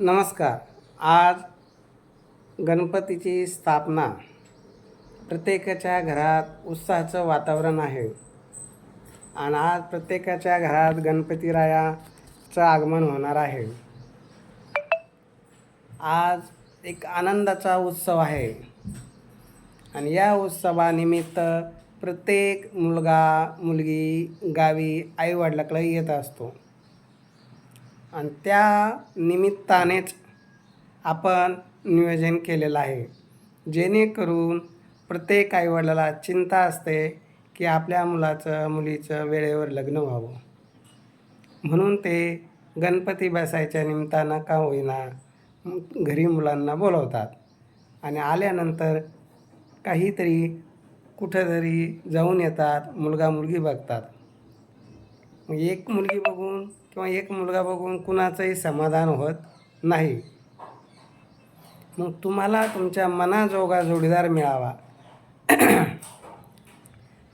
नमस्कार. आज गणपतीची स्थापना प्रत्येकाच्या घरात उत्साहाचं वातावरण आहे. आणि आज प्रत्येकाच्या घरात गणपतीरायाचं आगमन होणार आहे. आज एक आनंदाचा उत्सव आहे. आणि या उत्सवानिमित्त प्रत्येक मुलगा मुलगी गावी आईवडिलाकडे येत असतो. आणि त्या निमित्तानेच आपण नियोजन केलेलं आहे. जेणेकरून प्रत्येक आईवडिलाला चिंता असते की आपल्या मुलाचं मुलीचं वेळेवर लग्न व्हावं. म्हणून ते गणपती बसायच्या निमित्तानं का होईना घरी मुलांना बोलवतात. आणि आल्यानंतर काहीतरी कुठंतरी जाऊन येतात मुलगा मुलगी बघतात. एक मुलगी बघून किंवा एक मुलगा बघून कुणाचंही समाधान होत नाही. मग तुम्हाला तुमच्या मनाजोगा जोडीदार मिळावा.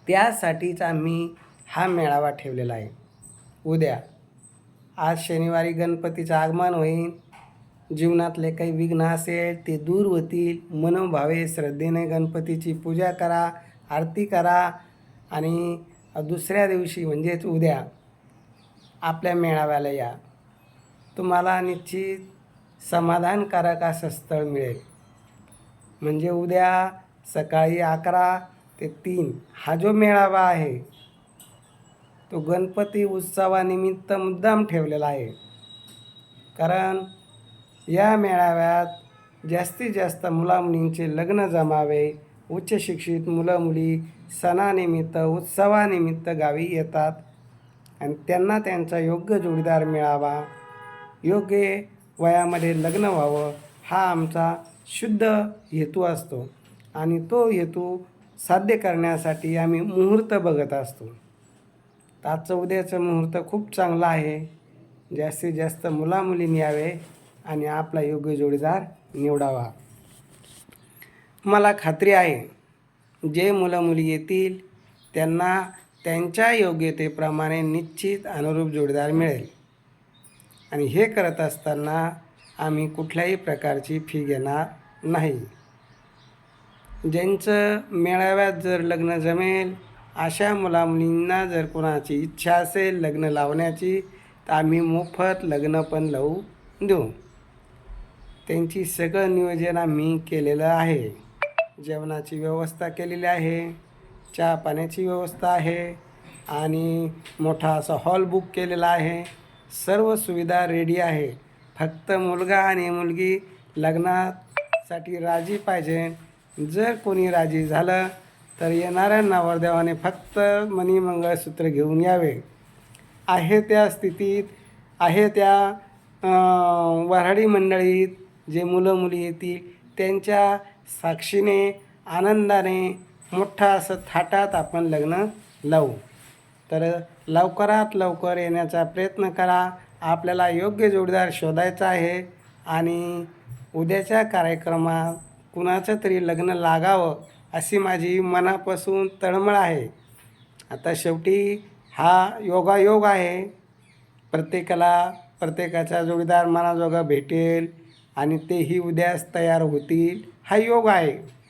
त्यासाठीच आम्ही हा मेळावा ठेवलेला आहे. उद्या. आज शनिवारी गणपतीचं आगमन होईल. जीवनातले काही विघ्न असेल ते दूर होतील. मनोभावे श्रद्धेने गणपतीची पूजा करा आरती करा आणि दुसऱ्या दिवशी म्हणजेच उद्या आपल्या मेळाव्याला या. तुम्हाला निश्चित समाधानकारक असं स्थळ मिळेल. म्हणजे उद्या सकाळी अकरा ते तीन हा जो मेळावा आहे तो गणपती उत्सवानिमित्त मुद्दाम ठेवलेला आहे. कारण या मेळाव्यात जास्तीत जास्त मुलामुलींचे लग्न जमावे उच्च शिक्षित मुलं मुली सणानिमित्त उत्सवानिमित्त गावी येतात. आणि त्यांना त्यांचा योग्य जोडीदार मिळावा योग्य वयामध्ये लग्न व्हावं हा आमचा शुद्ध हेतू असतो. आणि तो हेतू साध्य करण्यासाठी आम्ही मुहूर्त बघत असतो. तर आजचं उद्याचं मुहूर्त खूप चांगलं आहे. जास्तीत जास्त मुलामुलींनी यावे आणि आपला योग्य जोडीदार निवडावा. मला खात्री आहे जे मुलं मुली येतील त्यांना त्यांच्या योग्यतेप्रमाणे निश्चित अनुरूप जोडीदार मिळेल. आणि हे करत असताना आम्ही कुठल्याही प्रकारची फी घेणार नाही. ज्यांचं मेळाव्यात जर लग्न जमेल अशा मुलामुलींना जर कोणाची इच्छा असेल लग्न लावण्याची तर आम्ही मोफत लग्न पण लावू देऊ. त्यांची सगळं नियोजन आम्ही केलेलं आहे. जेवणाची व्यवस्था केलेली आहे. चहा पाण्याची व्यवस्था आहे आणि मोठा असा हॉल बुक केलेला आहे. सर्व सुविधा रेडी आहे. फक्त मुलगा आणि मुलगी लग्नासाठी राजी पाहिजे. जर कोणी राजी झालं तर येणाऱ्या नवरदेवाने फक्त मनी मंगळसूत्र घेऊन यावे. आहे त्या स्थितीत आहे त्या वऱ्हाडी मंडळीत जे मुलं मुली येतील त्यांच्या साक्षीने आनंदाने मोठा असं थाटात आपण लग्न लावू. तर लवकरात लवकर येण्याचा प्रयत्न करा. आपल्याला योग्य जोडीदार शोधायचा आहे आणि उद्याच्या कार्यक्रमात कुणाचं तरी लग्न लागावं अशी माझी मनापासून तळमळ आहे. आता शेवटी हा योगायोग आहे. प्रत्येकाला प्रत्येकाचा जोडीदार मनाजोगा भेटेल आणि तेही उद्याच तयार होतील. हा योग आहे.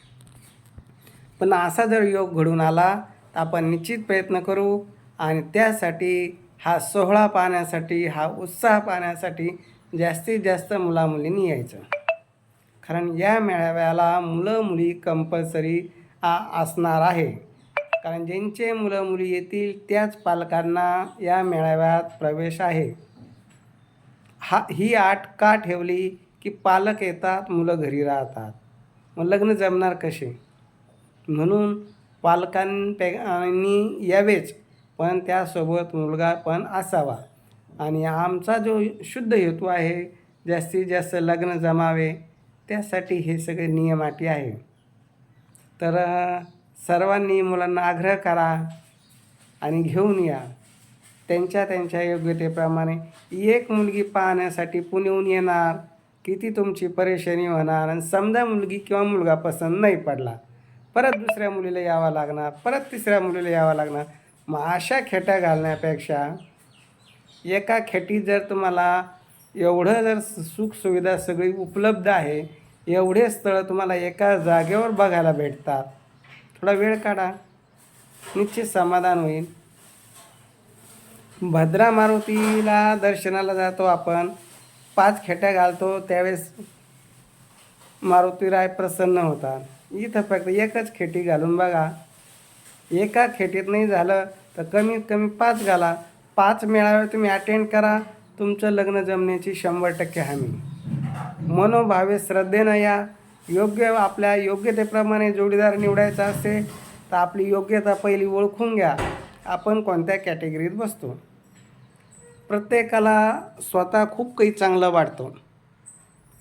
पण असा जर योग घडून आला तर आपण निश्चित प्रयत्न करू आणि त्यासाठी हा सोहळा पाहण्यासाठी हा उत्साह पाहण्यासाठी जास्तीत जास्त मुलामुलींनी यायचं. कारण या मेळाव्याला मुलं मुली कंपल्सरी असणार आहे. कारण ज्यांचे मुलं मुली येतील त्याच पालकांना या मेळाव्यात प्रवेश आहे. हा ही आट का ठेवली की पालक येतात मुलं घरी राहतात. मग लग्न जमणार कसे? म्हणून पालकांनी यावेच पण त्यासोबत मुलगा पण असावा. आणि आमचा जो शुद्ध हेतू आहे जास्तीत जास्त लग्न जमावे त्यासाठी हे सगळे नियम अटी आहे. तर सर्वांनी मुलांना आग्रह करा आणि घेऊन या. त्यांच्या त्यांच्या योग्यतेप्रमाणे एक मुलगी पाहण्यासाठी पुण्याहून येणार किती तुमची परेशानी होणार आणि समजा मुलगी किंवा मुलगा पसंत नाही पडला परत दुसऱ्या मुलीला यावं लागणार परत तिसऱ्या मुलीला यावं लागणार. मग अशा खेट्या घालण्यापेक्षा एका खेटीत जर तुम्हाला एवढं जर सुखसुविधा सगळी उपलब्ध आहे एवढे स्थळं तुम्हाला एका जागेवर बघायला भेटतात. थोडा वेळ काढा. निश्चित समाधान होईल. भद्रा मारुतीला दर्शनाला जातो आपण. पाच खेट्या घालतो त्यावेळेस मारुतीराय प्रसन्न होतात. इथं फक्त एकच खेटी घालून बघा. एका खेटीत नाही झालं तर कमीत कमी पाच घाला. पाच मेळावे तुम्ही अटेंड करा. तुमचं लग्न जमण्याची शंभर टक्के हमी. मनोभावे श्रद्धेनं या. योग्य आपल्या योग्यतेप्रमाणे जोडीदार निवडायचा असेल तर आपली योग्यता पहिली ओळखून घ्या. आपण कोणत्या कॅटेगरीत बसतो? प्रत्येकाला स्वतः खूप काही चांगलं वाटतो.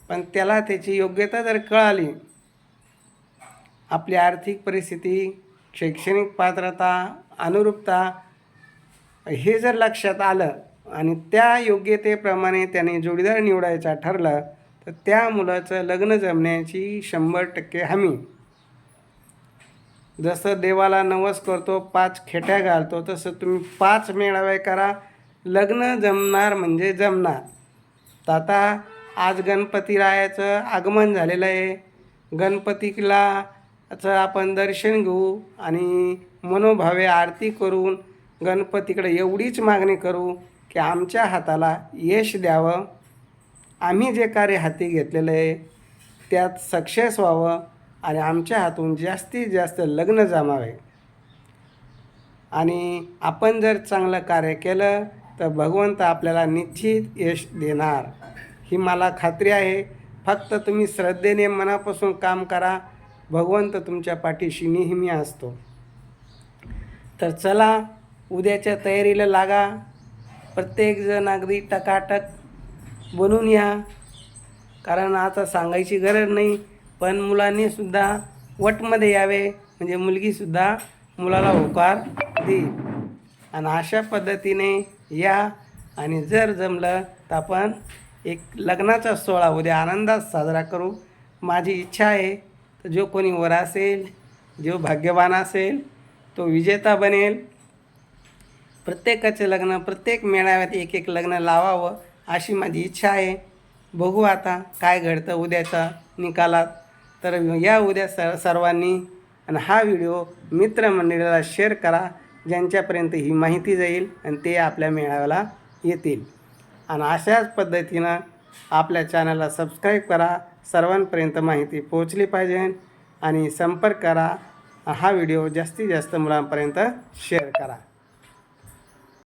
पण त्याला त्याची योग्यता जर कळाली आपली आर्थिक परिस्थिती शैक्षणिक पात्रता अनुरूपता हे जर लक्षात आलं आणि त्या योग्यतेप्रमाणे त्याने जोडीदार निवडायचा ठरलं तर त्या मुलाचं लग्न जमण्याची शंभर टक्के हमी. जसं देवाला नवस करतो पाच खेट्या घालतो तसं तुम्ही पाच मेळावे करा. लग्न जमणार म्हणजे जमणार. तर आता आज गणपतीरायाचं आगमन झालेलं आहे. गणपतीला याचं आपण दर्शन घेऊ आणि मनोभावे आरती करून गणपतीकडे एवढीच मागणी करू की आमच्या हाताला यश द्यावं. आम्ही जे कार्य हाती घेतलेलं आहे त्यात सक्सेस व्हावं आणि आमच्या हातून जास्तीत जास्त लग्न जमावे. आणि आपण जर चांगलं कार्य केलं तर भगवंत आपल्याला निश्चित यश देणार. ही मला खात्री आहे. फक्त तुम्ही श्रद्धेने मनापासून काम करा. भगवंत तुमच्या पाठीशी नेहमी असतो. तर चला उद्याच्या तयारीला लागा. प्रत्येकजण अगदी टकाटक बनून या. कारण आता सांगायची गरज नाही पण मुलांनी सुद्धा वटमध्ये यावे. म्हणजे मुलगीसुद्धा मुलाला होकार देईल आणि अशा पद्धतीने या. आणि जर जमलं तर आपण एक लग्नाचा सोहळा उद्या आनंदात साजरा करू. माझी इच्छा आहे तर जो कोणी वर असेल जो भाग्यवान असेल तो विजेता बनेल. प्रत्येकाचे लग्न प्रत्येक मेळाव्यात एक एक लग्न लावावं अशी माझी इच्छा आहे. बघू आता काय घडतं उद्याच्या निकालात. तर या उद्या स सर्वांनी आणि हा व्हिडिओ मित्रमंडळीला शेअर करा ज्यांच्यापर्यंत ही माहिती जाईल आणि ते आपल्या मेळाव्याला येतील. आणि अशाच पद्धतीनं आपल्या चॅनलला सबस्क्राईब करा. सर्वांपर्यंत माहिती पोहोचली पाहिजे आणि संपर्क करा. हा व्हिडिओ जास्तीत जास्त मुलांपर्यंत शेअर करा.